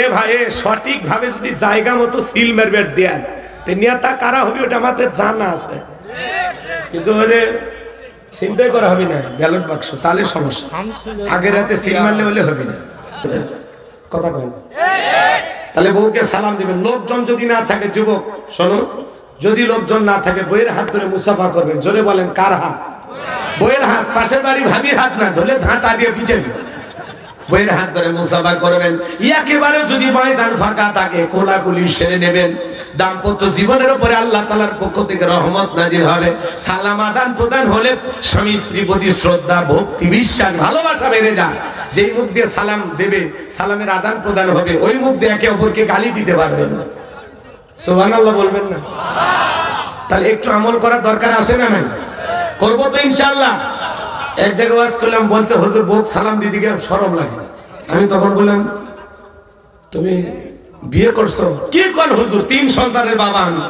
এ ভাই সঠিক ভাবে যদি জায়গা মতো সিল মারবে দেন নেতা কারা হবে ওটা আমাদের জানা আছে। কিন্তু ওই যে চিন্তাই করা হবে না, ব্যালট বাক্স, তাহলে সমস্যা। আগের রাতে সিল মারলে হলে হবে না। কথা কয় তাহলে বউকে সালাম দিবেন। লোকজন যদি না থাকে, যুবক, শোনো, যদি লোকজন না থাকে, বইয়ের হাত ধরে মুসাফা করবেন। জোরে বলেন, কার হাত? বইয়ের হাত, পাশের বাড়ি ভাবির হাত না ধরে ঝাঁটা দিয়ে পিটে বইয়ের হাত ধরে মুসাফা করবেন। একেবারে যদি ময়দান ফাঁকা থাকে, কোলাকুলি সেরে নেবেন। দাম্পত্য জীবনের উপরে আল্লাহ তালার পক্ষ থেকে রহমত নাজির হবে। সালাম আদান প্রদান হলে স্বামী স্ত্রী প্রতি শ্রদ্ধা, ভক্তি, বিশ্বাস, ভালোবাসা বেড়ে যায়। যেই মুখ দিয়ে সালাম দেবে, সালামের আদান প্রদান হবে, ওই মুখ দিয়ে একে অপরকে গালি দিতে পারবেন না। সোহান আল্লাহ বলবেন না? তাহলে একটু আমল করার দরকার আছে না নাই? করব তো ইনশাল্লাহ এক জায়গায় ওয়াজ করলাম, বলতে হুজুর বউ সালাম দিদিকে সরম লাগে আমি তখন বললাম, তুমি বিয়ে করছ? কি কোন হুজুর? তিন সন্তানের বাবা আমি।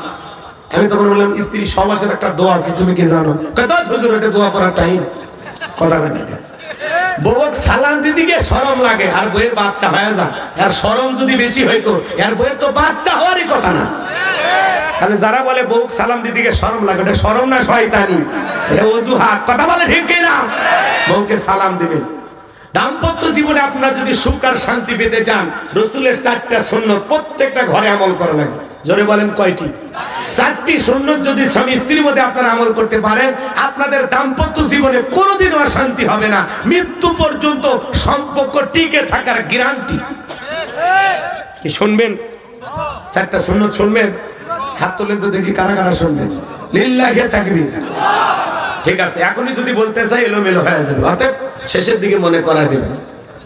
আমি তখন বললাম, স্ত্রী সমাসের একটা দোয়া আছে, তুমি কি জানো? কত হুজুর এটা দোয়া পড়ার টাইম কথা কথা বউক সালাম দিদিকে সরম লাগে, আর বইয়ের বাচ্চা হয়ে যা আর সরম যদি বেশি হইতো, আর বইয়ের তো বাচ্চা হওয়ারই কথা না। তাহলে যারা বলে বউ সালাম দিদিকে শরম লাগে, ওটা শরম না শয়তানি? এটা অজুহাত। কথা বলে ঠিক না? বউকে সালাম দিবেন। দাম্পত্য জীবনে আপনারা যদি সুখ আর শান্তি পেতে চান, রসুলের চারটা শূন্য প্রত্যেকটা ঘরে আমল করা লাগবে। জোরে বলেন কয়টি? চারটি শূন্য যদি স্বামী স্ত্রীর মধ্যে আপনারা আমল করতে পারেন, আপনাদের দাম্পত্য জীবনে কোনোদিনও আর শান্তি হবে না। মৃত্যু পর্যন্ত সম্পর্ক টিকে থাকার গ্যারান্টি কি শুনবেন? চারটা শূন্য শুনবেন? হাত তোলেন তো দেখি কারা কারা শুনবেন। লিল্লাহে থাকবি ঠিক আছে, এখনই যদি বলতে চাই, এলোমেলো হয়ে যাবে। অতএব শেষের দিকে মনে করা দেবেন।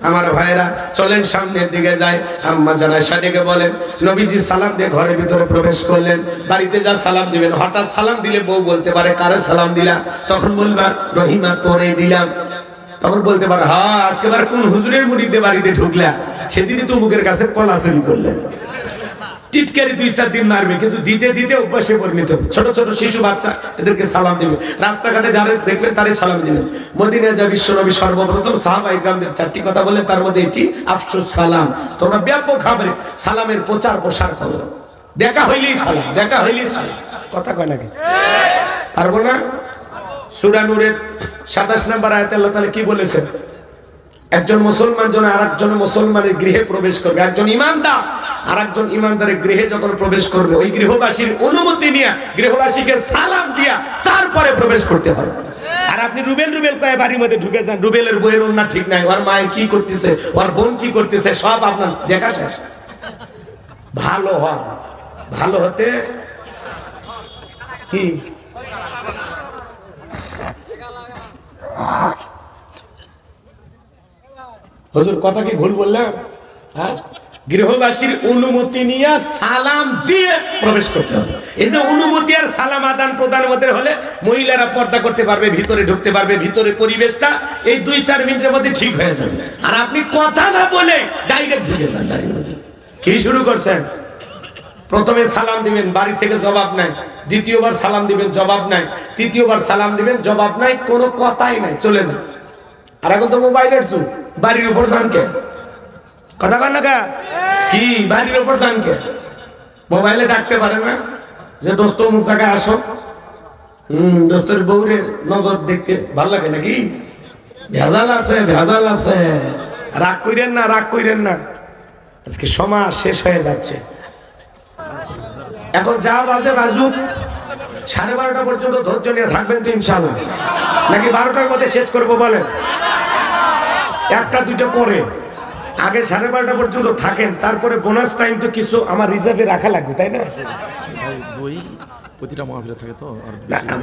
আমার ভাইয়েরা, চলেন সামনের দিকে যায় আম্মা জানা সাদিকে বলেন নবীজি সালাম দিয়ে ঘরের ভিতরে প্রবেশ করলেন। বাড়িতে যা সালাম দিবেন, হঠাৎ সালাম দিলে বউ বলতে পারে, কারে সালাম দিলাম তখন বলবা, রহিমা তোরে দিলাম। তখন বলতে পারে হ্যাঁ আজকে বার কোন হুজুরের মুড়িতে বাড়িতে ঢুকলা? সেদিনই তো মুখের কাছে কলা চুরি করলেন। টিটকারি দুই চার দিন মারবে, কিন্তু দিতে দিতে অভ্যাসে পরিণত হবে। ছোট ছোট শিশু বাচ্চা এদেরকে সালাম দিবে। রাস্তাঘাটে যারা দেখবেন তারই সালাম দিবেন। মদিনা যা বিশ্বনবী সর্বপ্রথম সাহাবা ইকরামদের চারটি কথা বললেন, তার মধ্যে এটি, আফসোস, সালাম। তোমরা ব্যাপক ভাবে সালামের প্রচার প্রসার করো। দেখা হইলেই সালাম, দেখা হইলেই সালাম। কথা কয় নাকি পারব না? সুরানুরের সাতাশ নাম্বার আয়াতে আল্লাহ তাহলে কি বলেছেন? একজন মুসলমান জন আর একজন মুসলমানের গৃহে প্রবেশ করবে। একজন ইমানদার আর একজন ইমানদারের গৃহে যখন প্রবেশ করবে ওই গৃহবাসীর অনুমতি নিয়ে গৃহবাসীকে সালাম দিয়া তারপরে প্রবেশ করতে হবে। আর আপনি রুবেল রুবেল কয়ে বাড়ির মধ্যে ঢুকে যান। রুবেলের বইয়ের অন্য ঠিক নাই। ওর মায়ের কি করতেছে? ওর বোন কি করতেছে? সব আপনার দেখা শেষ। ভালো হন। ভালো হতে কি? হুজুর, কথা কি ভুল বললাম? হ্যাঁ? গৃহবাসীর অনুমতি নিয়ে সালাম দিয়ে প্রবেশ করতে হবে। এই যে অনুমতি আর সালাম আদান প্রদান মধ্যে হলে মহিলারা পর্দা করতে পারবে, ভিতরে ঢুকতে পারবে, ভিতরে পরিবেশটা এই দুই চার মিনিটের মধ্যে ঠিক হয়ে যাবে। আর আপনি কথা না বলে ডাইরেক্ট ঢুকে যান বাড়ির মধ্যে। কি শুরু করছেন? প্রথমে সালাম দিবেন বাড়ি থেকে জবাব নাই। দ্বিতীয়বার সালাম দিবেন, জবাব নাই। তৃতীয়বার সালাম দিবেন, জবাব নাই, কোনো কথাই নাই, চলে যান। আর এখন তো মোবাইলের যুগ। বাড়ির উপর যানকে কথা কন না কা? কি? বাড়ির উপর যানকে মোবাইলে ডাকতে পারে না। যে দোস্ত মুখ জায়গায় আসো। হম দোস্তের বউরে নজর দেখতে ভালো লাগে নাকি? ভেজাল আছে ভেজাল আছে। রাগ কইরেন না রাগ কইরেন না। আজকে সমাজ শেষ হয়ে যাচ্ছে। এখন যা বাজে বাজুক। সাড়ে বারোটা পর্যন্ত ধৈর্য নিয়ে থাকবেন তো ইনশাল্লাহ নাকি বারোটার মধ্যে শেষ করব বলেন? একটা দুইটা পরে। আগে সাড়ে বারোটা পর্যন্ত থাকেন তারপরে বোনাস টাইম তো কিছু আমার রিজার্ভে রাখা লাগবে তাই না? প্রতিটা মহাবিলে থাকে তো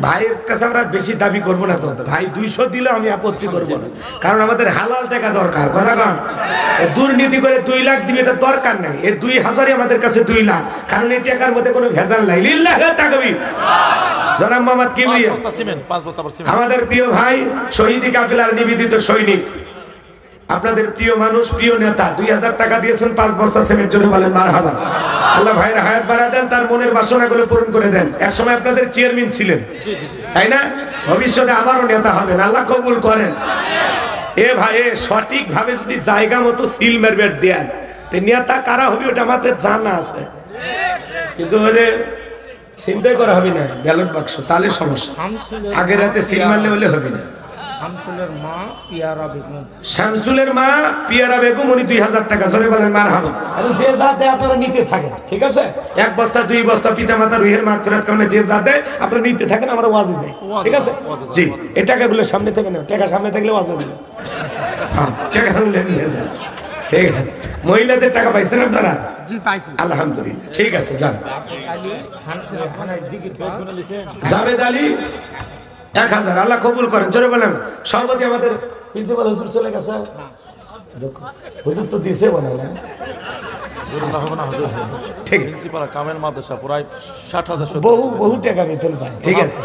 ভাইয়ের কাছে আমরা বেশি দাবি করব না তো। ভাই দুইশো দিলেও আমি আপত্তি করব না। কারণ আমাদের হালাল টাকা দরকার কথা কন? দুর্নীতি করে দুই লাখ দিবে এটা দরকার নাই। এর দুই হাজারই আমাদের কাছে দুই লাখ। কারণ এই টাকার মধ্যে কোনো ভেজাল নাই। লিল্লাহ তাকবি জনাব মোহাম্মদ কিবরিয়া। আমাদের প্রিয় ভাই শহীদি কাফেলার নিবেদিত সৈনিক। আপনাদের প্রিয় মানুষ, প্রিয় নেতা, দুই হাজার টাকা দিয়েছেন পাঁচ বস্তা সিমেন্ট জন্য, বলেন মার হাবা আল্লাহ ভাইয়ের হায়াত বাড়া দেন, তার মনের বাসনাগুলো পূরণ করে দেন। এক সময় আপনাদের চেয়ারম্যান ছিলেন। তাই না? ভবিষ্যতে আবারও নেতা হবেন। আল্লাহ কবুল করেন। এ ভাই, এ সঠিক ভাবে যদি জায়গা মতো সিল মারবে দেন নেতা কারা হবে ওটা আমাদের জানা আছে। কিন্তু ওই যে চিন্তাই করা হবে না ব্যালট বাক্স তাহলে সমস্যা। আগের রাতে সিল মারলে হলে হবে না। শামসুলের মা পিয়ারা বেগম। শামসুলের মা পিয়ারা বেগম উনি দুই হাজার টাকা। জোরে বলেন মার হাবো যে যা দেয় আপনারা নিতে থাকেন ঠিক আছে? এক বস্তা দুই বস্তা পিতা মাতা রুহের মা খোরাত কারণে যে যা দেয় আপনারা নিতে থাকেন আমরা ওয়াজে যাই ঠিক আছে? জি। এই টাকাগুলো সামনে থেকে নেও টাকা সামনে থাকলে ওয়াজ হবে। হ্যাঁ টাকা নিয়ে যান। ঠিক আছে? মহিলাদের টাকা পাইছেন আপনারা? জি পাইছি। আলহামদুলিল্লাহ। ঠিক আছে যান। জাভেদ আলী এক হাজার আল্লাহ কবুল করেন। জোরে বলেন সর্বতি আমাদের প্রিন্সিপাল হুজুর চলে গেছে। হুজুর তো দিয়েছে বলে না।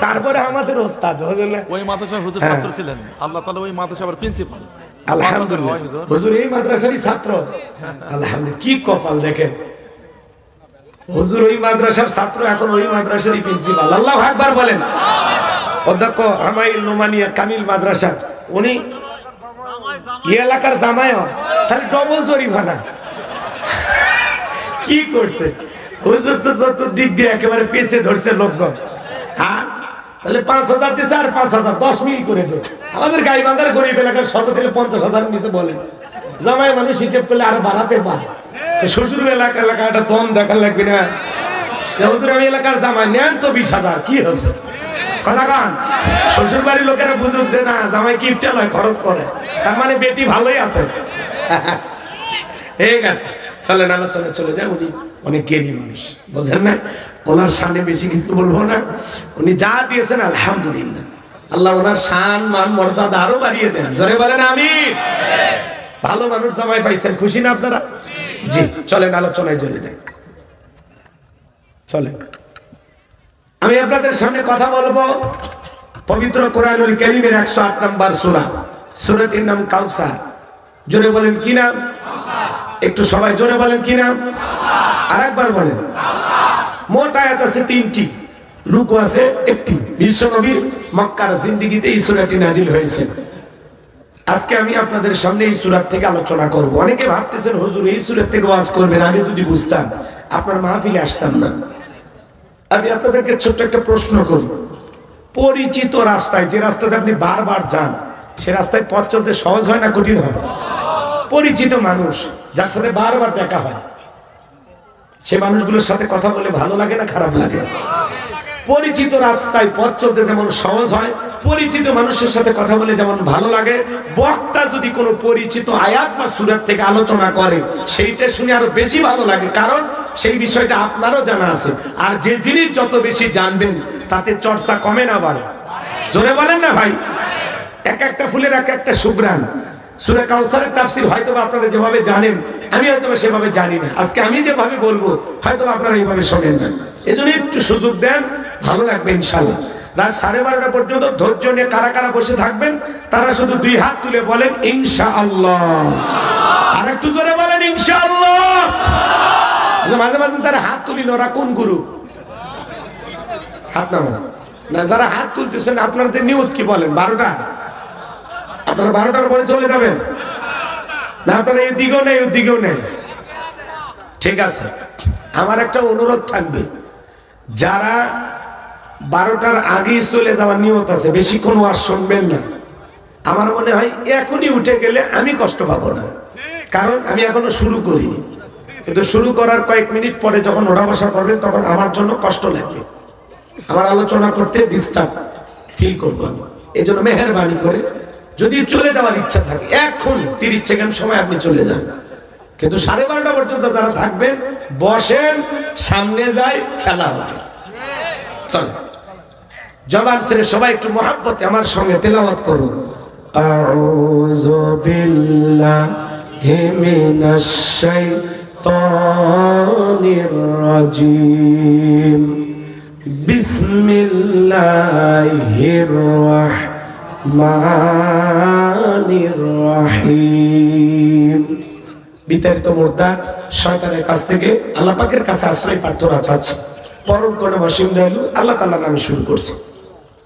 তারপরে আমাদের ওস্তাদ ওই মাদ্রাসার হুজুর। ছাত্র ছিলেন। আল্লাহ তালা ওই প্রিন্সিপাল আলহামদুলিল্লাহ। হুজুর। এই মাদ্রাসারই ছাত্র। আলহামদুলিল্লাহ কি কপাল দেখেন। হুজুর ওই মাদ্রাসার ছাত্র এখন ওই মাদ্রাসারই প্রিন্সিপাল আল্লাহ একবার বলেন। অধ্যক্ষ হামাইল নোমানিয়া কামিল মাদ্রাসা উনি এলাকার জামায়। তাহলে ডবল জরিমানা। কি করছে? হুজুর তো চতুর্দিক দিয়ে একেবারে পেছে ধরছে লোকজন। হ্যাঁ? তাহলে পাঁচ হাজার দিচ্ছে আর পাঁচ হাজার, দশ মিনিট করে দেবে আমাদের গাইবান্ধার গরিব এলাকার সর্ব থেকে পঞ্চাশ হাজার নিচে বলেন জামাই মানুষ হিসেব করলে আরও বাড়াতে পারে। শ্বশুর এলাকা এলাকা একটা দম দেখার লাগবে না। হুজুর, আমি এলাকার জামাই, নেন তো বিশ হাজার। কি হচ্ছে কথা কান। শ্বশুর বাড়ির লোকেরা বুঝুক যে না, জামাই কিপটা নয় খরচ করে। তার মানে বেটি ভালোই আছে। ঠিক আছে। চলেন আলোচনা চলে যায় উনি অনেক জ্ঞানী মানুষ। বোঝেন না? ওনার সামনে বেশি কিছু বলব না। উনি যা দিয়েছেন, আলহামদুলিল্লাহ। আল্লাহ ওনার শান, মান, মর্যাদা আরও বাড়িয়ে দেন। জোরে বলেন আমি ভালো মানুষ জামাই পাইছেন। খুশি না আপনারা? জি, চলেন, আলোচনায় চলে যাই। চলেন। আমি আপনাদের সামনে কথা বলব পবিত্র কোরআনুল কারীমের একশো আট নম্বর সূরা। সুরাটির নাম কাউসার। জোরে বলেন কি নাম? একটু সবাই জোরে বলেন কি নাম? আর একবার বলেন। মোট আয়াত আছে তিনটি। রুকু আছে একটি। বিশ্বনবীর মক্কার জিন্দিগিতে এই সূরাটি নাজিল হয়েছে। আজকে আমি আপনাদের সামনে এই সুরাত থেকে আলোচনা করব। অনেকে ভাবতেছেন, হুজুর, এই সুরাত থেকে ওয়াজ করবেন? আগে যদি বুঝতাম, আপনার মাহফিলে আসতাম না। আমি আপনাদেরকে ছোট্ট একটা প্রশ্ন করব পরিচিত রাস্তায় যে রাস্তাতে আপনি বারবার যান, সে রাস্তায় পথ চলতে সহজ হয় না কঠিন হয়? পরিচিত মানুষ যার সাথে বারবার দেখা হয়, সে মানুষগুলোর সাথে কথা বলে ভালো লাগে না খারাপ লাগে? পরিচিত রাস্তায় পথ চলতে যেমন সহজ হয়, পরিচিত মানুষের সাথে কথা বলে যেমন ভালো লাগে, বক্তা যদি কোনো পরিচিত আয়াত বা সুরাত থেকে আলোচনা করে, সেইটা শুনে আরও বেশি ভালো লাগে। কারণ সেই বিষয়টা আপনারও জানা আছে। আর যে জিনিস যত বেশি জানবেন, তাতে চর্চা কমে না বাড়ে। জোরে বলেন না ভাই? এক একটা ফুলের এক একটা সুগ্রাণ সুরে কাউসারের তাফসির হয়তো আপনারা যেভাবে জানেন, আমি হয়তো সেভাবে জানি না। আজকে আমি যেভাবে বলব হয়তো আপনারা এইভাবে শোনেন না। এজন্য একটু সুযোগ দেন ভালো লাগবে ইনশাল্লাহ রাত সাড়ে বারোটা পর্যন্ত ধৈর্য নিয়ে কারা কারা বসে থাকবেন তারা শুধু দুই হাত তুলে বলেন ইনশা আল্লাহ আর একটু জোরে বলেন ইনশা আল্লাহ আচ্ছা, মাঝে মাঝে তারা হাত তুলিল ওরা কোন গুরু হাত নামান না যারা হাত তুলতেছেন আপনাদের নিয়ত কি বলেন বারোটা? আপনারা বারোটার পরে চলে যাবেন। না আপনারা এই দিকেও নেই ওই দিকেও নেই। ঠিক আছে। আমার একটা অনুরোধ থাকবে। যারা বারোটার আগেই চলে যাওয়ার নিয়ত আছে, বেশিক্ষণ আর শুনবেন না। আমার মনে হয় এখনই উঠে গেলে আমি কষ্ট পাবো না। কারণ আমি এখনও শুরু করিনি। কিন্তু শুরু করার কয়েক মিনিট পরে যখন ওঠা বসা করবেন তখন আমার জন্য কষ্ট লাগবে। আমার আলোচনা করতে ডিস্টার্ব ফিল করব আমি। এই জন্য মেহরবানি করে যদি চলে যাওয়ার ইচ্ছা থাকে, এখন তিরিশ সেকেন্ড সময় আপনি চলে যান। কিন্তু সাড়ে বারোটা পর্যন্ত যারা থাকবেন, বসেন, সামনে যায় খেলা হবে। চলো জবান ছেড়ে সবাই একটু মহাব্বতে আমার সঙ্গে তেলাওয়াত করুন। বিতাড়িত মোর্দা শয়তানের কাছ থেকে আল্লাহ পাকের কাছে আশ্রয় প্রার্থনা চাচ্ছে। পরম কোন দয়ালু আল্লাহ তাল্লাহ নামে শুরু করছে।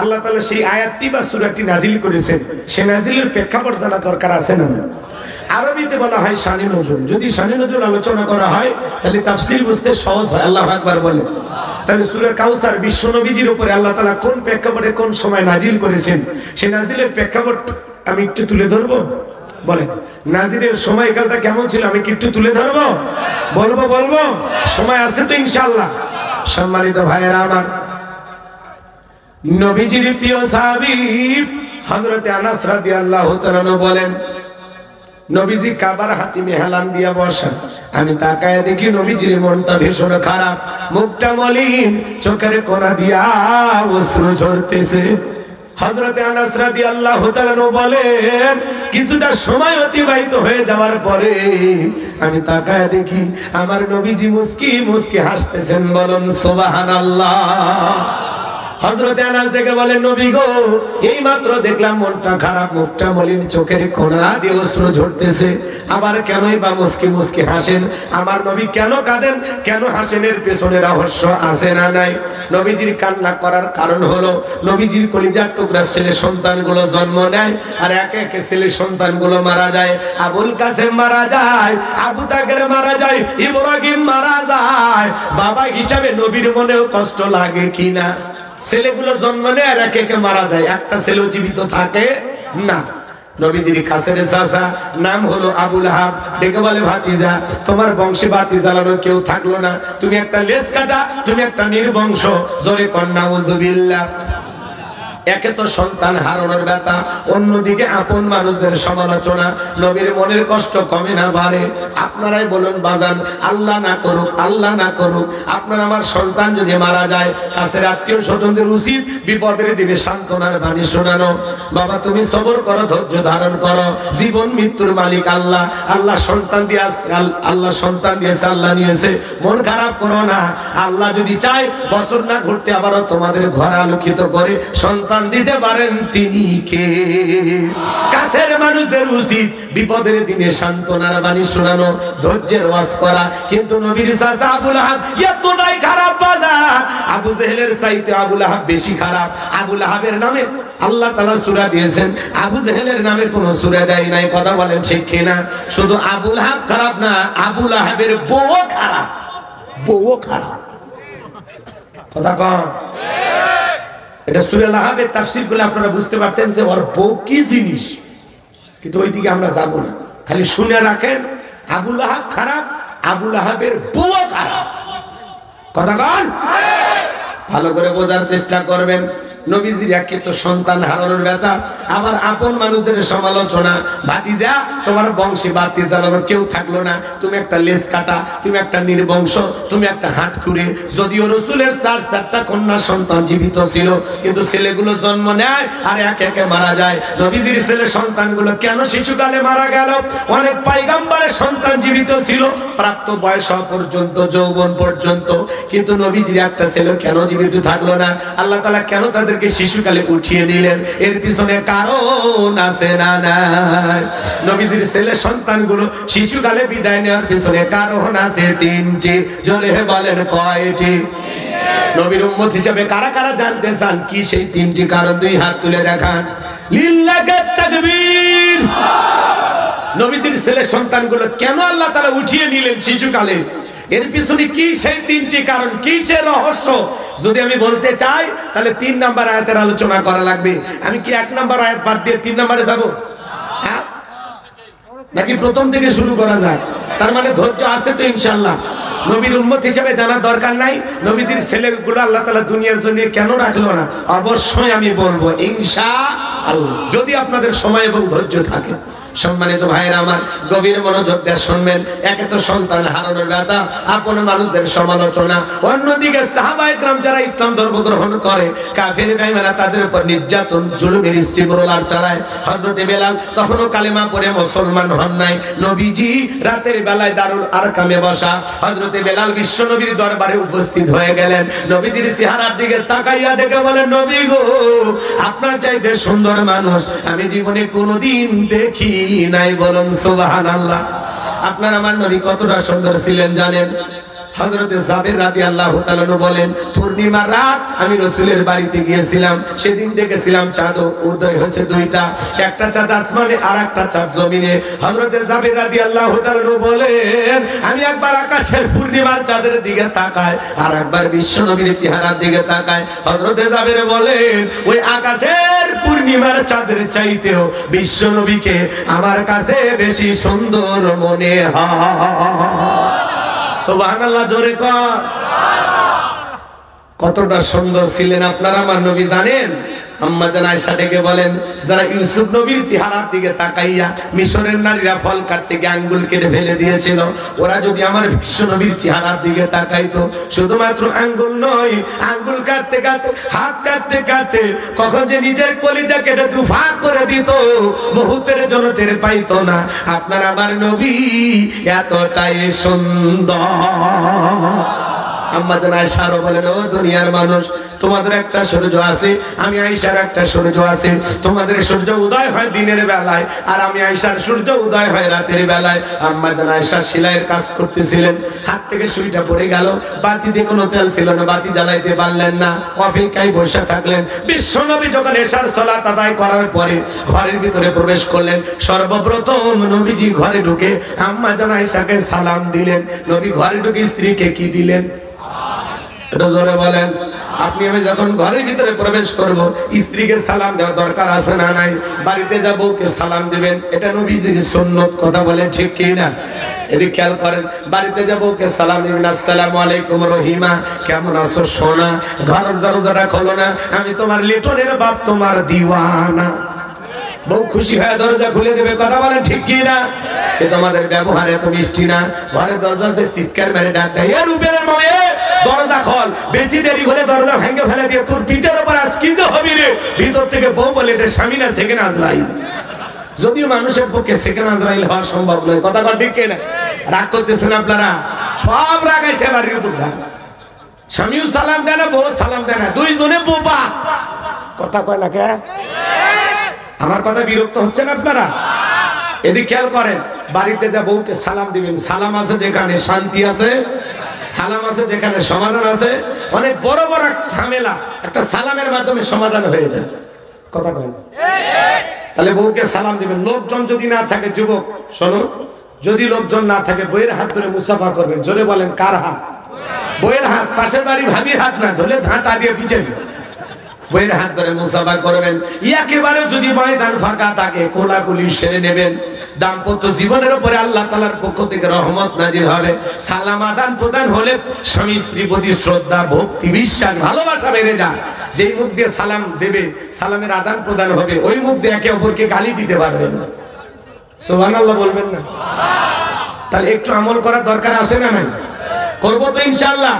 আল্লাহ তালা সেই আয়াতটি বা সুরাটি নাজিল করেছেন। সে নাজিলের প্রেক্ষাপট জানা দরকার আছে না? আরবিতে বলা হয় শানি নজরুল যদি শানি নজরুল আলোচনা করা হয়, তাহলে তাফসির বুঝতে সহজ হয়। আল্লাহ আকবার বলে তাহলে সূরা কাউসার বিশ্ব নবীজির উপরে আল্লাহ তালা কোন প্রেক্ষাপটে কোন সময় নাজিল করেছেন? সে নাজিলের প্রেক্ষাপট আমি একটু তুলে ধরবো? বলে নাজিরের সময়কালটা কেমন ছিল? আমি কি একটু তুলে ধরবো? বলব বলব? সময় আছে তো ইনশাল্লাহ সম্মানিত ভাইয়েরা আমার নবীজির প্রিয় সাহাবী হযরতে আনাস রাদিয়াল্লাহু তাআলা বলেন, নবীজি কাবার হাতিমে হেলান দিয়া বসা আমি তাকায় দেখি নবীজির মনটা ভীষণ খারাপ। মুখটা মলিন, চোখের কোনা দিয়া অশ্রু ঝরতেছে। হযরতে আনাস রাদিয়াল্লাহু তাআলা বলেন, কিছুটা সময় অতিবাহিত হয়ে যাওয়ার পরে আমি তাকায় দেখি আমার নবীজি মুস্কি মুস্কি হাসতেছেন বলুন, সুবহানাল্লাহ। হজরতে আনাস ডেকে বলেন নবী গো, এই মাত্র দেখলাম মনটা খারাপ, মুখটা মলিন, চোখের কোনা দিয়ে অস্ত্র ঝরতেছে। আবার কেনই বা মুসকি মুসকি হাসেন? আমার নবী কেন কাঁদেন? কেন হাসেন এর পেছনে রহস্য আছে না নাই? নবীজির কান্না করার কারণ হলো, নবীজির কলিজার টুকরা ছেলে সন্তানগুলো জন্ম নেয় আর একে একে ছেলে সন্তানগুলো মারা যায়। আবুল কাসেম মারা যায়, আবু তাকের মারা যায়, ইব্রাহিম মারা যায়। বাবা হিসাবে নবীর মনেও কষ্ট লাগে কিনা ছেলেগুলো জন্ম নেয় আর একে একে মারা যায়। একটা ছেলেও জীবিত থাকে না। নাম হলো ডেকে বলে, ভাতিজা, তোমার কেউ থাকল না। তুমি একটা লেজ কাটা, তুমি একটা নির্বংশ। জোরে কন্যা উজুবিল্লাহ একে তো সন্তান হারানোর ব্যথা, অন্যদিকে আপন মানুষদের সমালোচনা। নবীর মনের কষ্ট কমে না বাড়ে। আপনারাই বলুন, বাজান, আল্লাহ না করুক, আল্লাহ না করুক, আপনার আমার সন্তান যদি মারা যায়, কাছের আত্মীয় স্বজনদের উচিত বিপদের দিনে সান্ত্বনার বাণী শোনানো। বাবা, তুমি সবর করো, ধৈর্য ধারণ করো। জীবন মৃত্যুর মালিক আল্লাহ। আল্লাহ সন্তান দিয়ে আল্লাহ সন্তান দিয়েছে, আল্লাহ নিয়েছে। মন খারাপ করো না। আল্লাহ যদি চায়, বছর না ঘুরতে আবারও তোমাদের ঘর আলোকিত করে, সন্তান দিতে পারেন তিনি কে? কাছের মানুষদের উচিত বিপদের দিনে সান্ত্বনার বাণী শোনানো, ধৈর্যের ওয়াজ করা। কিন্তু নবীর চাচা আবুল আহাব, এতটাই খারাপ বাজার আবু জেহেলের চাইতে আবুল আহাব বেশি খারাপ। আবুল আহাবের নামে আল্লাহ তালা সুরা দিয়েছেন। আবু জেহেলের নামে কোন সুরা দেয় নাই, কথা বলেন ঠিক কিনা শুধু আবুল আহাব খারাপ না, আবুল আহাবের বউ খারাপ। বউ খারাপ। কথা কম এটা সুরে লাহাবের তাফসির করলে আপনারা বুঝতে পারতেন যে ওর বউ কি জিনিস? কিন্তু ওই দিকে আমরা যাব না। খালি শুনে রাখেন আবুল আহাব খারাপ আবুল আহাবের বউ খারাপ। কথা কন ভালো করে বোঝার চেষ্টা করবেন। নবীজির একে তো সন্তান হারানোর ব্যথা আবার আপন মানুষদের সমালোচনা। ভাতিজা, তোমার বংশে বাতি জ্বালানো কেউ থাকল না। তুমি একটা লেজ কাটা, তুমি একটা নির্বংশ, তুমি একটা হাট খুঁড়ে যদিও রসুলের চার, চারটা কন্যা সন্তান জীবিত ছিল, কিন্তু ছেলেগুলো জন্ম নেয় আর একে একে মারা যায়। নবীজির ছেলে সন্তানগুলো কেন শিশুকালে মারা গেল? অনেক পাইগাম্বারের সন্তান জীবিত ছিল, প্রাপ্ত বয়স পর্যন্ত, যৌবন পর্যন্ত। কিন্তু নবীজির একটা ছেলে কেন জীবিত থাকল না? আল্লাহ তালা কেন তাদেরকে শিশুকালে উঠিয়ে দিলেন। এর পিছনে কারণ আছে না নাই? নবীজির ছেলে সন্তানগুলো শিশুকালে বিদায় নেওয়ার পিছনে কারণ আছে তিনটি। জোরে বলেন কয়টি? নবীর উম্মত হিসেবে কারা কারা জানতে চান কি সেই তিনটি কারণ? দুই হাত তুলে দেখান। লিল্লাহে তাকবীর। নবীজির ছেলে সন্তানগুলো কেন আল্লাহ তারা উঠিয়ে নিলেন শিশুকালে? এর পিছনে কি সেই তিনটি কারণ? কি সে রহস্য? যদি আমি বলতে চাই, তাহলে তিন নাম্বার আয়াতের আলোচনা করা লাগবে। আমি কি এক নাম্বার আয়াত বাদ দিয়ে তিন নাম্বারে যাব? হ্যাঁ? নাকি প্রথম থেকে শুরু করা যায়? তার মানে ধৈর্য আছে তো ইনশাল্লাহ নবীর উন্মত হিসেবে জানার দরকার নাই। নবীজির ছেলেগুলো আল্লাহ তালা দুনিয়ার জন্য কেন রাখল না? অবশ্যই আমি বলব ইনশা আল্লাহ যদি আপনাদের সময় এবং ধৈর্য থাকে, সম্মানিত ভাইয়েরা আমার, গভীর মনোযোগ দিয়ে শুনবেন। একে তো সন্তান হারানোর ব্যথা, আপন মানুষদের সমালোচনা। অন্যদিকে সাহাবাইকরাম যারা ইসলাম ধর্ম গ্রহণ করে, কাফের বেঈমানরা তাদের উপর নির্যাতন, জুলুমের স্টিমরোলার চালায়। হযরতে বেলাল তখনও কালেমা পড়ে মুসলমান হন নাই। নবীজি রাতের বেলায় দারুল আরকামে বসা। হযরতে বেলাল বিশ্ব নবীর দরবারে উপস্থিত হয়ে গেলেন। নবীজির চেহারার দিকে তাকাইয়া দেখে বলেন, নবী গো, আপনার চাইতে সুন্দর মানুষ আমি জীবনে কোনোদিন দেখি নাই। বলুন, সুবহানাল্লাহ। আপনার আমার নবী কতটা সুন্দর ছিলেন জানেন? হযরতে জাবের রাদিয়াল্লাহু তাআলা বলেন, পূর্ণিমার রাত আমি রসুলের বাড়িতে গিয়েছিলাম। সেদিন দেখেছিলাম চাঁদ উদয় হয়েছে দুইটা। একটা চাঁদ আসমানে আর একটা চাঁদ জমিনে। হযরতে জাবের রাদিয়াল্লাহু তাআলা বলেন, আমি একবার আকাশের পূর্ণিমার চাঁদের দিকে তাকাই আর একবার বিশ্ব নবীর চেহারার দিকে তাকাই। হযরতে জাবের বলেন, ওই আকাশের পূর্ণিমার চাঁদের চাইতেও বিশ্ব নবীকে আমার কাছে বেশি সুন্দর মনে হয়। সুবহানাল্লাহ জোরে কর। কতটা সুন্দর ছিলেন আপনারা, আমার নবী জানেন? আম্মা জান আয়েশা ডেকে বলেন, যারা ইউসুফ নবীর চেহারার দিকে তাকাইয়া মিশরের নারীরা ফল কাটতে গিয়ে আঙ্গুল কেটে ফেলে দিয়েছিল, ওরা যদি আমার বিশ্ব নবীর চেহারার দিকে তাকাইতো, শুধুমাত্র আঙ্গুল নয়, আঙ্গুল কাটতে কাটতে, হাত কাটতে কাটতে, কখন যে নিজের কলিজা কেটে দুফাক করে দিত, মুহূর্তের জন্য টের পাইতো না। আপনার আমার নবী এতটাই সুন্দর। আম্মা জান বলেন, ও দুনিয়ার মানুষ, তোমাদের একটা সূর্য আছে, আমি আয়েশার একটা সূর্য আছে। তোমাদের সূর্য উদয় হয় দিনের বেলায়, আর আমি রাতের বেলায়। সেলাইয়ের কাজ করতেছিলেন। হাত থেকে সুইটা গেল। কোনো তেল ছিল না, বাতি জ্বালাইতে পারলেন না। অপেক্ষায় বসে থাকলেন। বিশ্বনবী যখন এশার সালাত আদায় করার পরে ঘরের ভিতরে প্রবেশ করলেন, সর্বপ্রথম নবীজি ঘরে ঢুকে আম্মা জান সালাম দিলেন। নবী ঘরে ঢুকে স্ত্রীকে কি দিলেন? এটা বলেন, আপনি, আমি যখন ঘরের ভিতরে প্রবেশ করব, স্ত্রীকে সালাম দেওয়ার দরকার আছে না নাই? বাড়িতে যাব, কে সালাম দিবেন? এটা নবীজির সুন্নত, কথা বলেন ঠিক কি না? এদিকে খেয়াল করেন, বাড়িতে যাব, কে সালাম দিবেন? আসসালামু আলাইকুম রহিমা, কেমন আছো সোনা? ঘরের দরজাটা খোলো না, আমি তোমার লিটনের বাপ, তোমার দিওয়ানা। বউ খুশি হয়ে দরজা খুলে দেবে, কথা বলে ঠিক কি না? কিন্তু তোমাদের ব্যবহার এত মিষ্টি না। ঘরে দরজা সে চিৎকার মেরে ডাক দেয়, এ রুবের মামে দরজা খোল। বেশি দেরি হলে দরজা ভেঙে ফেলে দিয়ে তোর পিঠের উপর আজ কি যে হবি রে? ভিতর থেকে বউ বলে, এটা স্বামী না সেকেন্ড আজরাইল। যদিও মানুষের পক্ষে সেকেন্ড আজরাইল হওয়া সম্ভব নয়, কথা কথা ঠিক কিনা রাগ করতেছেন আপনারা? সব রাগ এসে বাড়ির উপর স্বামীও সালাম দেয় না বউ সালাম দেয় না, দুইজনে বোবা। কথা কয় না কে? আমার কথা বিরক্ত হচ্ছেন আপনারা? এদিকে খেয়াল করেন, বাড়িতে যা বউকে সালাম দিবেন, সালাম আছে যেখানে শান্তি আছে, সালাম আছে যেখানে সমাধান আছে, অনেক বড় বড় ঝামেলা, একটা সালামের মাধ্যমে সমাধান হয়ে যায়। কথা কয় তাহলে বউকে সালাম দিবেন। লোকজন যদি না থাকে, যুবক, শোনো, যদি লোকজন না থাকে, বইয়ের হাত ধরে মুসাফা করবেন। জোরে বলেন, কার হাত? বইয়ের হাত, পাশের বাড়ি ভাবির হাত না ধরে ঝাঁটা দিয়ে পিটে বইয়ের হাত ধরে মুসাফা করবেন। একেবারে যদি ময়দান ফাঁকা থাকে, কোলাকুলি সেরে নেবেন। দাম্পত্য জীবনের উপরে আল্লাহ তালার পক্ষ থেকে রহমত নাজির হবে। সালাম আদান প্রদান হলে স্বামী স্ত্রী প্রতি শ্রদ্ধা, ভক্তি, বিশ্বাস, ভালোবাসা বেড়ে যায়। যেই মুখ দিয়ে সালাম দেবে, সালামের আদান প্রদান হবে, ওই মুখ দিয়ে একে অপরকে গালি দিতে পারবেন না। সোহান আল্লাহ বলবেন না। তাহলে একটু আমল করার দরকার আছে না নাই? করব তো ইনশাল্লাহ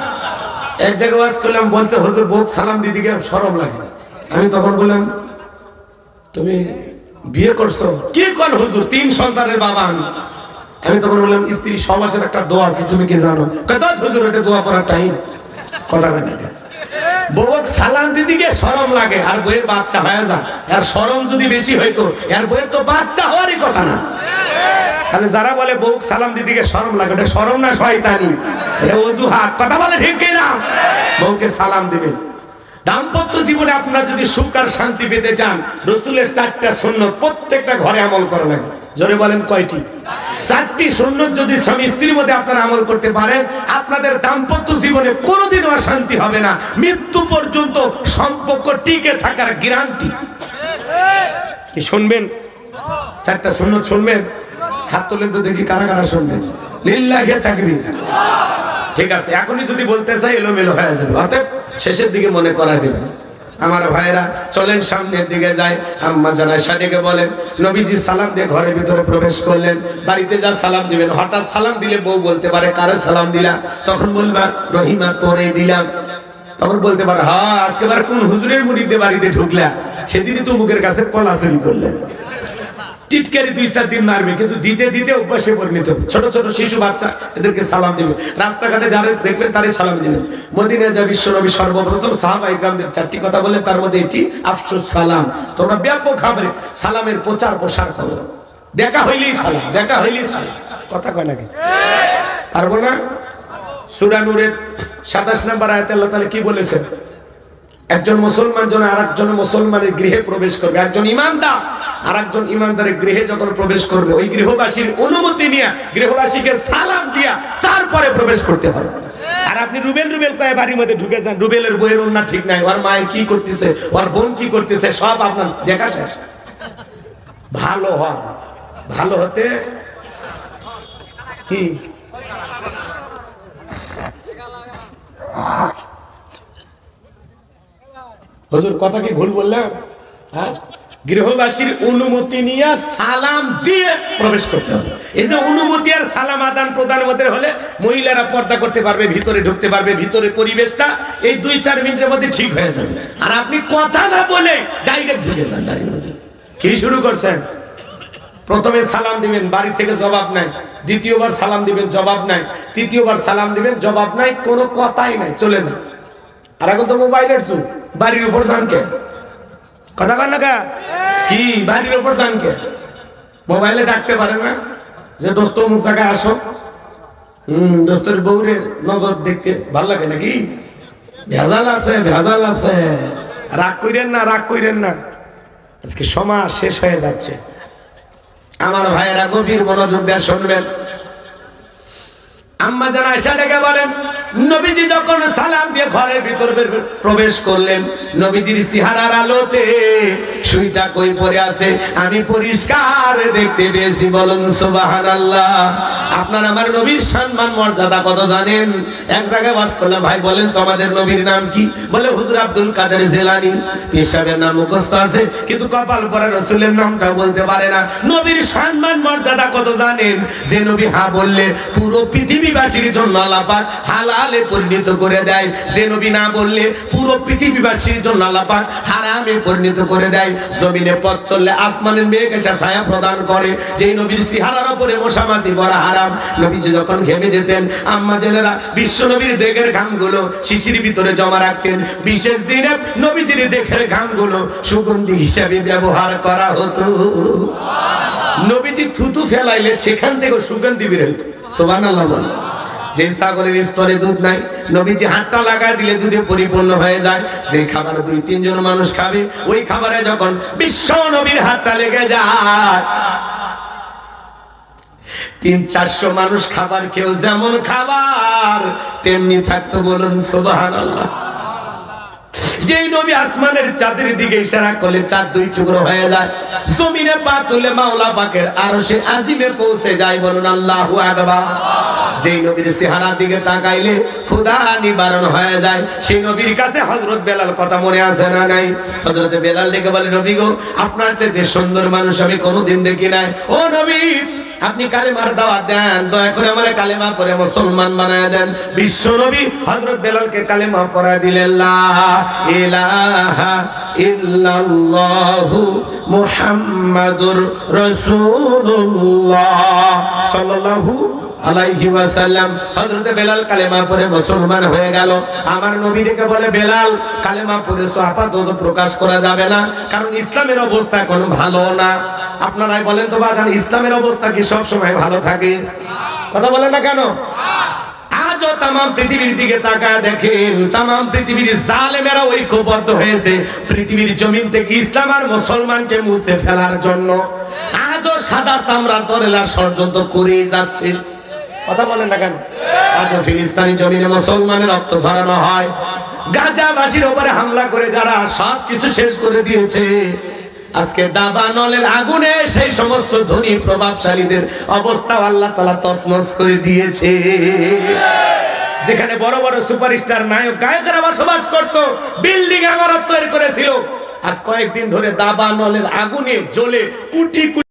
এক জায়গায় ওয়াজ করলাম, বলতে হজুর বোক সালাম দিদিকে সরম লাগে। আমি তখন বললাম, তুমি বিয়ে করছ? কি কর হুজুর? তিন সন্তানের বাবা আমি। আমি তখন বললাম, স্ত্রী সমাসের একটা দোয়া আছে, তুমি কি জানো? কত হুজুর এটা দোয়া পড়ার টাইম কথা কথা বউক সালাম দিদিকে সরম লাগে, আর বইয়ের বাচ্চা হয়ে যায়। আর সরম যদি বেশি হইতো আর বইয়ের তো বাচ্চা হওয়ারই কথা না। তাহলে যারা বলে বউ সালাম দিদিকে শরম লাগে, ওটা শরম না শয়তানি? এটা অজুহাত। কথা বলে ঠিক না? বউকে সালাম দিবেন। দাম্পত্য জীবনে আপনারা যদি সুখ আর শান্তি পেতে চান, রসুলের চারটা শূন্য প্রত্যেকটা ঘরে আমল করা লাগবে। জোরে বলেন কয়টি? চারটি শূন্য যদি স্বামী স্ত্রীর মধ্যে আপনারা আমল করতে পারেন, আপনাদের দাম্পত্য জীবনে কোনোদিনও আর শান্তি হবে না। মৃত্যু পর্যন্ত সম্পর্ক টিকে থাকার গ্যারান্টি কি শুনবেন? চারটা শূন্য শুনবেন? হাত তোলেন তো দেখি কারা কারা শুনবেন। লিল্লাহে থাকবি ঠিক আছে, এখনই যদি বলতে চাই, এলোমেলো হয়ে যাবে। অতএব শেষের দিকে মনে করা দেবেন। আমার ভাইয়েরা, চলেন সামনের দিকে যায় আম্মা জানায়, সাদিকে বলেন, নবীজি সালাম দিয়ে ঘরের ভিতরে প্রবেশ করলেন। বাড়িতে যা সালাম দিবেন, হঠাৎ সালাম দিলে বউ বলতে পারে, কারও সালাম দিলাম তখন বলবা, রহিমা তোরে দিলাম। তখন বলতে পারে হ্যাঁ আজকে বার কোন হুজুরের মুড়িতে বাড়িতে ঢুকলা? সেদিনই তো মুখের কাছে কলা করলেন। টিটকারি দুই চার দিন মারবে, কিন্তু দিতে দিতে অভ্যাসে পরিণত হবে। ছোট ছোট শিশু বাচ্চা এদেরকে সালাম দিবে। রাস্তাঘাটে যারা দেখবেন তারই সালাম দিবেন মদিনা যা বিশ্বনবী সর্বপ্রথম সাহাবা ইকরামদের চারটি কথা বললেন, তার মধ্যে এটি, আফসোস সালাম। তোমরা ব্যাপক ভাবে সালামের প্রচার প্রসার করো। দেখা হইলেই সালাম, দেখা হইলেই সালাম। কথা কয় নাকি? পারব না? সুরানুরের সাতাশ নাম্বার আয়াতে আল্লাহ তাআলা কি বলেছেন? একজন মুসলমান জন আর একজন মুসলমানের গৃহে প্রবেশ করবে, একজন ইমানদার আর একজন ইমানদারের গৃহে যখন প্রবেশ করবে, ওই গৃহবাসীর অনুমতি নিয়ে গৃহবাসীকে সালাম দিয়া তারপরে প্রবেশ করতে হবে। আর আপনি রুবেল রুবেল কয়ে বাড়ির মধ্যে ঢুকে যান, রুবেলের বইয়ের অন্য ঠিক নাই, ওর মায়ের কি করতেছে, ওর বোন কি করতেছে, সব আপনার দেখা শেষ। ভালো হন, ভালো হতে কি? হুজুর, কথা কি ভুল বললাম? হ্যাঁ? গৃহবাসীর অনুমতি নিয়ে সালাম দিয়ে প্রবেশ করতে হবে। এই যে অনুমতি আর সালাম আদান প্রদান মধ্যে হলে মহিলারা পর্দা করতে পারবে, ভিতরে ঢুকতে পারবে, ভিতরে পরিবেশটা এই দুই চার মিনিটের মধ্যে ঠিক হয়ে যাবে। আর আপনি কথা না বলে ডাইরেক্ট ঢুকে যান বাড়ির মধ্যে। কি শুরু করছেন? প্রথমে সালাম দিবেন বাড়ি থেকে জবাব নাই। দ্বিতীয়বার সালাম দিবেন, জবাব নাই। তৃতীয়বার সালাম দিবেন, জবাব নাই। কোনো কথাই নাই, চলে যান। আর এখন তো মোবাইলের যুগ, বাড়ির উপর যান কে? কথা কন না কে? বাড়ির উপর যান কে? মোবাইলে ডাকতে পারে না? যে দোস্ত মুখ জায়গায় আসো। হম, দোস্তের বউরে নজর দেখতে ভালো লাগে নাকি? ভেজাল আছে ভেজাল আছে। রাগ কইরেন না, রাগ কইরেন না। আজকে সমাজ শেষ হয়ে যাচ্ছে। আমার ভাইয়েরা গভীর মনোযোগ দিয়ে শুনবেন। আম্মা জানা আয়সা ডেকে বলেন নবীজি যখন সালাম দিয়ে ঘরের ভিতর প্রবেশ করলেন, নবীজির সিহারার আলোতে সুইটা কই পড়ে আছে? আমি পরিষ্কার দেখতে পেয়েছি, বলুন সুবহানাল্লাহ। আপনার আমার নবীর সম্মান, মর্যাদা কত জানেন? এক জায়গায় বাস করলাম, ভাই, বলেন তো আমাদের নবীর নাম কি? বলে, হুজুর আব্দুল কাদের জেলানি। পেশাবের নাম মুখস্থ আছে, কিন্তু কপাল পরে রসুলের নামটা বলতে পারে না। নবীর সম্মান, মর্যাদা কত জানেন? যে নবী হা বললে পুরো পৃথিবীবাসীর জন্য আল্লাপাক হালালে পরিণত করে দেয়। যে নবী না বললে পুরো পৃথিবীবাসীর জন্য আল্লাপাক হারামে পরিণত করে দেয়। জমিনে পথ চললে আসমানের মেঘ এসে ছায়া প্রদান করে। যেই নবীর সিহারার উপরে মশামাছি বড় হারাম। নবীজি যখন ঘেমে যেতেন, আম্মা জেলেরা বিশ্ব নবীর দেখের ঘামগুলো শিশির ভিতরে জমা রাখতেন। বিশেষ দিনে নবীজির দেখের ঘামগুলো সুগন্ধি হিসাবে ব্যবহার করা হতো। নবীজি থুতু ফেলাইলে সেখান থেকে সুগন্ধি বের হইতো। সোবান আল্লাহ যে ছাগলের স্তরে দুধ নাই নবীজি হাতটা লাগায় দিলে দুধে পরিপূর্ণ হয়ে যায়, সেই খাবার দুই তিনজন মানুষ খাবে। ওই খাবারে যখন বিশ্ব নবীর হাতটা লেগে যায়, তিন চারশো মানুষ খাবার, কেউ যেমন খাবার, তেমনি থাকতো বলুন সোবাহ যেই নবী আসমানের চাঁদের দিকে ইশারা করলে চাঁদ দুই টুকরো হয়ে যায়। জমিনে পা তুলে মাওলা পাকের আজিমে পৌঁছে যায় বলুন আল্লাহু আকবার। যেই নবীর দিকে তাকাইলে ক্ষুধা নিবারণ হয়ে যায়। সেই নবীর কাছে হযরত বেলাল কথা মনে আছে না নাই? হযরত বেলাল ডেকে বলে, নবী গো, আপনার চেয়ে সুন্দর মানুষ আমি কোনোদিন দেখি নাই। ও নবী আপনি কালেমার দাওয়াত দেন, দয়া করে আমার কালেমা পরে মুসলমান বানায় দেন। বিশ্ব নবী হযরত বেলালকে কালেমা পড়ায় দিলেন ইল্লাল্লাহু মুহাম্মাদুর রাসূলুল্লাহ। সাল্লাল্লাহু আলাইহি ওয়াসাল্লাম, হযরত বেলাল কালেমা পড়ে মুসলমান হয়ে গেল। আমার নবী ডেকে বলে, বেলাল কালেমা পড়ে আপাতত প্রকাশ করা যাবে না, কারণ ইসলামের অবস্থা এখন ভালো না। আপনারাই বলেন তো বাজান, ইসলামের অবস্থা কি সব সময় ভালো থাকে? কথা বলেন না কেন? আজও তাম পৃথিবীর দিকে তাকায় দেখেন তাম পৃথিবীর জালেমেরা ঐক্যবদ্ধ হয়েছে। পৃথিবীর জমিন থেকে ইসলাম আর মুসলমানকে মুছে ফেলার জন্য। আজও সাদা চামড়ার দরেলা ষড়যন্ত্র করেই যাচ্ছে। কথা বলেন না কেন? আজও ফিলিস্তানি জমিনে মুসলমানের রক্ত ঝরানো হয়। গাজাবাসীর উপরে হামলা করে যারা সব কিছু শেষ করে দিয়েছে। আজকে দাবানলের আগুনে সেই সমস্ত ধনী প্রভাবশালীদের অবস্থা আল্লাহ তালা তসমস করে দিয়েছে। যেখানে বড় বড় সুপারস্টার, নায়ক, গায়কেরা বসবাস করত, বিল্ডিং আমারত তৈরি করেছিল। আজ কয়েকদিন ধরে দাবা নলের আগুনে জ্বলে কুটি কুটি